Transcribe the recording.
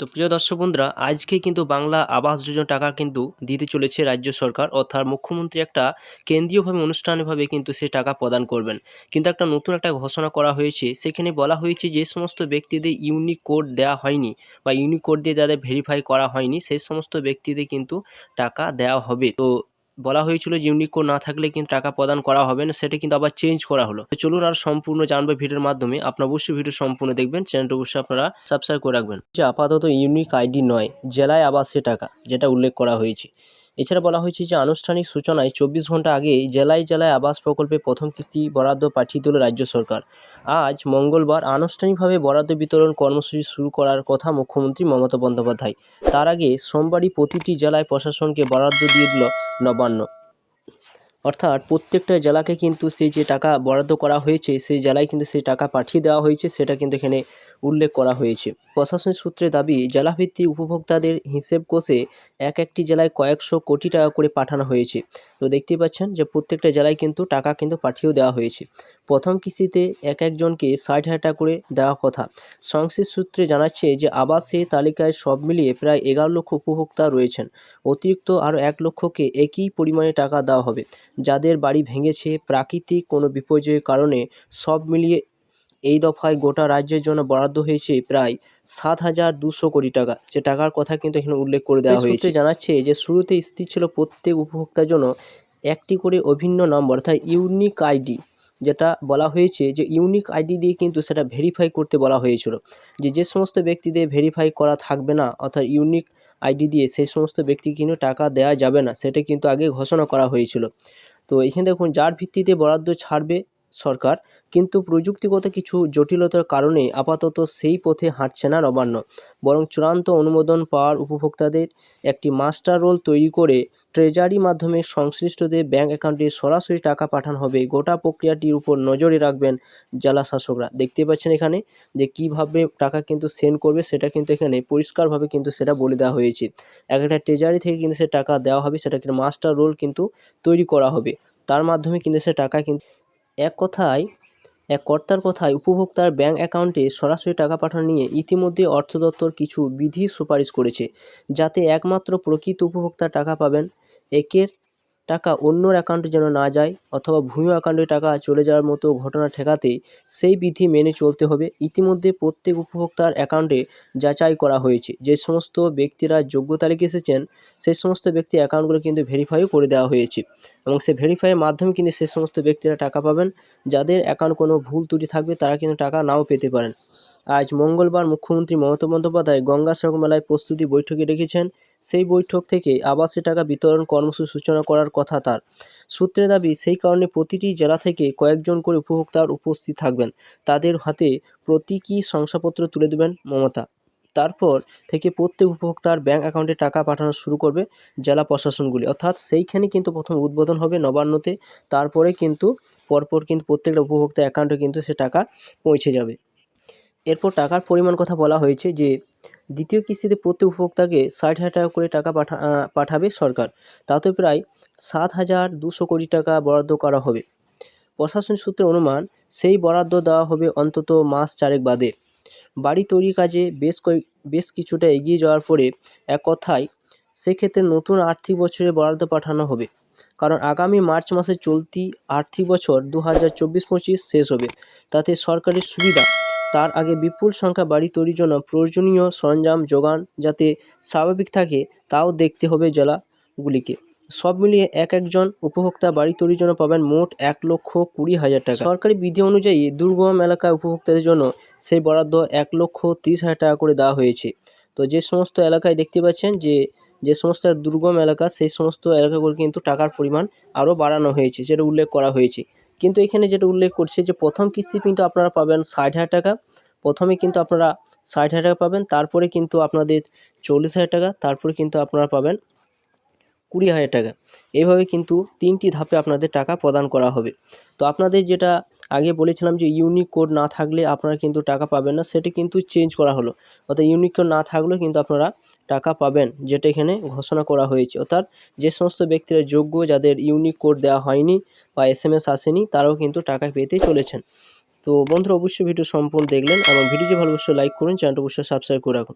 তো প্রিয় দর্শক বন্ধুরা, আজকে কিন্তু বাংলা আবাস যোজনা টাকা কিন্তু দিতে চলেছে রাজ্য সরকার, অর্থাৎ মুখ্যমন্ত্রী একটা কেন্দ্রীয়ভাবে অনুষ্ঠানভাবে কিন্তু সে টাকা প্রদান করবেন। কিন্তু একটা নতুন একটা ঘোষণা করা হয়েছে, সেখানে বলা হয়েছে যে, সমস্ত ব্যক্তিদের ইউনিক কোড দেওয়া হয়নি বা ইউনিক কোড দিয়ে যাদের ভেরিফাই করা হয়নি, সেই সমস্ত ব্যক্তিদের কিন্তু টাকা দেওয়া হবে। তো বলা হয়েছিল যে ইউনিক কোড না থাকলে কিন্তু টাকা প্রদান করা হবে না, সেটা কিন্তু আবার চেঞ্জ করা হলো। চলুন আর সম্পূর্ণ জানবে ভিডিওর মাধ্যমে। আপনার অবশ্যই ভিডিও সম্পূর্ণ দেখবেন চ্যানেলটা অবশ্যই আপনারা সাবস্ক্রাইব করে রাখবেন। যে আপাতত ইউনিক আইডি নয়, জেলায় আবাসে টাকা, যেটা উল্লেখ করা হয়েছে। এছাড়া বলা হয়েছে যে আনুষ্ঠানিক সূচনায় চব্বিশ ঘণ্টা আগে জেলায় জেলায় আবাস প্রকল্পে প্রথম কিস্তি বরাদ্দ পাঠিয়ে দিল রাজ্য সরকার। আজ মঙ্গলবার আনুষ্ঠানিকভাবে বরাদ্দ বিতরণ কর্মসূচি শুরু করার কথা মুখ্যমন্ত্রী মমতা বন্দ্যোপাধ্যায়। তার আগে সোমবারই প্রতিটি জেলায় প্রশাসনকে বরাদ্দ দিয়ে দিল নবান্ন। অর্থাৎ প্রত্যেকটা জেলাকে কিন্তু সেই যে টাকা বরাদ্দ করা হয়েছে, সেই জেলায় কিন্তু সেই টাকা পাঠিয়ে দেওয়া হয়েছে, সেটা কিন্তু এখানে উল্লেখ করা হয়েছে। প্রশাসনের সূত্রে দাবি, জেলাভিত্তিক উপভোক্তাদের হিসেব কোষে এক একটি জেলায় কয়েকশো কোটি টাকা করে পাঠানো হয়েছে। তো দেখতেই পাচ্ছেন যে প্রত্যেকটা জেলায় কিন্তু টাকা কিন্তু পাঠিয়েও দেওয়া হয়েছে। প্রথম কিস্তিতে এক একজনকে ষাট হাজার টাকা করে দেওয়া কথা। সংশ্লিষ্ট সূত্রে জানাচ্ছে যে আবাসের তালিকায় সব মিলিয়ে প্রায় এগারো লক্ষ উপভোক্তা রয়েছেন। অতিরিক্ত আরও এক লক্ষকে একই পরিমাণে টাকা দেওয়া হবে। যাদের বাড়ি ভেঙেছে, প্রাকৃতিক কোনো বিপর্যয়ের কারণে সব মিলিয়ে এই দফায় গোটা রাজ্যের জন্য বরাদ্দ হয়েছে প্রায় সাত হাজার দুশো কোটি টাকা। যে টাকার কথা কিন্তু এখানে উল্লেখ করে দেওয়া হয়েছে। জানাচ্ছে যে শুরুতে স্থির ছিল প্রত্যেক উপভোক্তার জন্য একটি করে অভিন্ন নম্বর অর্থাৎ ইউনিক আইডি যেটা বলা হয়েছে যে ইউনিক আইডি দিয়ে কিন্তু সেটা ভেরিফাই করতে বলা হয়েছিল। যে যে সমস্ত ব্যক্তিদের ভেরিফাই করা থাকবে না অর্থাৎ ইউনিক আইডি দিয়ে সেই সমস্ত ব্যক্তি কিন্তু টাকা দেওয়া যাবে না সেটা কিন্তু আগে ঘোষণা করা হয়েছিল। তো এখানে দেখুন যার ভিত্তিতে বরাদ্দ ছাড়বে সরকার, কিন্তু প্রযুক্তিগত কিছু জটিলতার কারণে আপাতত সেই পথে হাঁটছে না নবান্ন। বরং চূড়ান্ত অনুমোদন পাওয়ার উপভোক্তাদের একটি মাস্টার রোল তৈরি করে ট্রেজারি মাধ্যমে সংশ্লিষ্টদের ব্যাঙ্ক অ্যাকাউন্টে সরাসরি টাকা পাঠানো হবে। গোটা প্রক্রিয়াটির উপর নজরে রাখবেন জেলা শাসকরা। দেখতে পাচ্ছেন এখানে যে কীভাবে টাকা কিন্তু সেন্ড করবে, সেটা কিন্তু এখানে পরিষ্কারভাবে কিন্তু সেটা বলে দেওয়া হয়েছে। এক একটা ট্রেজারি থেকে কিন্তু সে টাকা দেওয়া হবে সেটা কিন্তু মাস্টার রোল কিন্তু তৈরি করা হবে। তার মাধ্যমে কিন্তু সে টাকা কিন্তু এক কথায়, এক কর্তার কথায় উপভোক্তার ব্যাঙ্ক অ্যাকাউন্টে সরাসরি টাকা পাঠানো নিয়ে ইতিমধ্যে অর্থ দপ্তর কিছু বিধি সুপারিশ করেছে, যাতে একমাত্র প্রকৃত উপভোক্তা টাকা পাবেন। একের টাকা অন্যর অ্যাকাউন্টে যেন না যায় অথবা ভূমি অ্যাকাউন্টে টাকা চলে যাওয়ার মতো ঘটনা ঠেকাতে সেই বিধি মেনে চলতে হবে। ইতিমধ্যে প্রত্যেক উপভোক্তার অ্যাকাউন্টে যাচাই করা হয়েছে। যে সমস্ত ব্যক্তিরা যোগ্যতা লিখে এসেছেন, সেই সমস্ত ব্যক্তি অ্যাকাউন্টগুলো কিন্তু ভেরিফাইও করে দেওয়া হয়েছে এবং সেই ভেরিফাইয়ের মাধ্যমে কিন্তু সেই সমস্ত ব্যক্তিরা টাকা পাবেন। যাদের অ্যাকাউন্ট কোনো ভুল ত্রুটি থাকবে, তারা কিন্তু টাকা নাও পেতে পারেন। আজ মঙ্গলবার মুখ্যমন্ত্রী মমতা বন্দ্যোপাধ্যায় গঙ্গাসাগর মেলায় প্রস্তুতি বৈঠকে রেখেছেন সেই বৈঠক থেকে আবাসে টাকা বিতরণ কর্মসূচি সূচনা করার কথা তার। সূত্রে দাবি, সেই কারণে প্রতিটি জেলা থেকে কয়েকজন করে উপভোক্তার উপস্থিত থাকবেন। তাদের হাতে প্রতীকী শংসাপত্র তুলে দেবেন মমতা। তারপর থেকে প্রত্যেক উপভোক্তার ব্যাঙ্ক অ্যাকাউন্টে টাকা পাঠানো শুরু করবে জেলা প্রশাসনগুলি। অর্থাৎ সেইখানে কিন্তু প্রথম উদ্বোধন হবে নবান্নতে। তারপরে কিন্তু, পরপর কিন্তু প্রত্যেকটা উপভোক্তা অ্যাকাউন্টে কিন্তু সে টাকা পৌঁছে যাবে। এরপর টাকার পরিমাণ কথা বলা হয়েছে যে, দ্বিতীয় কিস্তিতে প্রত্যেক উপভোক্তাকে ষাট হাজার টাকা করে টাকা পাঠা পাঠাবে সরকার। তাতে প্রায় সাত হাজার দুশো কোটি টাকা বরাদ্দ করা হবে। প্রশাসন সূত্রে অনুমান, সেই বরাদ্দ দেওয়া হবে অন্তত মাস চারেক বাদে। বাড়ি তৈরির কাজে বেশ কয়েক, বেশ কিছুটা এগিয়ে যাওয়ার পরে এক কথায়, সেক্ষেত্রে নতুন আর্থিক বছরে বরাদ্দ পাঠানো হবে। কারণ আগামী মার্চ মাসে চলতি আর্থিক বছর দু হাজার চব্বিশ পঁচিশ শেষ হবে। তাতে সরকারি সুবিধা তার আগে বিপুল সংখ্যা বাড়ি তৈরির জন্য প্রয়োজনীয় সরঞ্জাম যোগান যাতে স্বাভাবিক থাকে তাও দেখতে হবে জেলাগুলিকে। সব মিলিয়ে এক একজন উপভোক্তা বাড়ি তৈরির জন্য পাবেন মোট এক লক্ষ কুড়ি হাজার টাকা। সরকারি বিধি অনুযায়ী দুর্গম এলাকায় উপভোক্তাদের জন্য সেই বরাদ্দ এক লক্ষ তিরিশ হাজার টাকা করে দেওয়া হয়েছে। তো যে সমস্ত এলাকায় দেখতে পাচ্ছেন যে যে সমস্ত দুর্গম এলাকা, সেই সমস্ত এলাকাগুলো কিন্তু টাকার পরিমাণ আরও বাড়ানো হয়েছে, যেটা উল্লেখ করা হয়েছে। কিন্তু এখানে যেটা উল্লেখ করছে যে, প্রথম কিস্তি কিন্তু আপনারা পাবেন ষাট হাজার টাকা। প্রথমে কিন্তু আপনারা ষাট হাজার টাকা পাবেন, তারপরে কিন্তু আপনাদের চল্লিশ হাজার টাকা, তারপরে কিন্তু আপনারা পাবেন কুড়ি হাজার টাকা। এইভাবে কিন্তু তিনটি ধাপে আপনাদের টাকা প্রদান করা হবে। তো আপনাদের যেটা আগে বলেছিলাম যে, ইউনিক কোড না থাকলে আপনারা কিন্তু টাকা পাবেন না, সেটা কিন্তু চেঞ্জ করা হলো। অর্থাৎ ইউনিক কোড না থাকলেও কিন্তু আপনারা টাকা পাবেন, যেটা এখানে ঘোষণা করা হয়েছে। অর্থাৎ যে সমস্ত ব্যক্তিরা যোগ্য, যাদের ইউনিক কোড দেওয়া হয়নি বা এস এম এস আসেনি, তারাও কিন্তু টাকা পেতে চলেছেন। তো বন্ধুরা, অবশ্যই ভিডিও সম্পূর্ণ দেখলেন এবং ভিডিওটি ভালো লাইক করুন, চ্যানেলটা অবশ্যই সাবস্ক্রাইব করে রাখুন।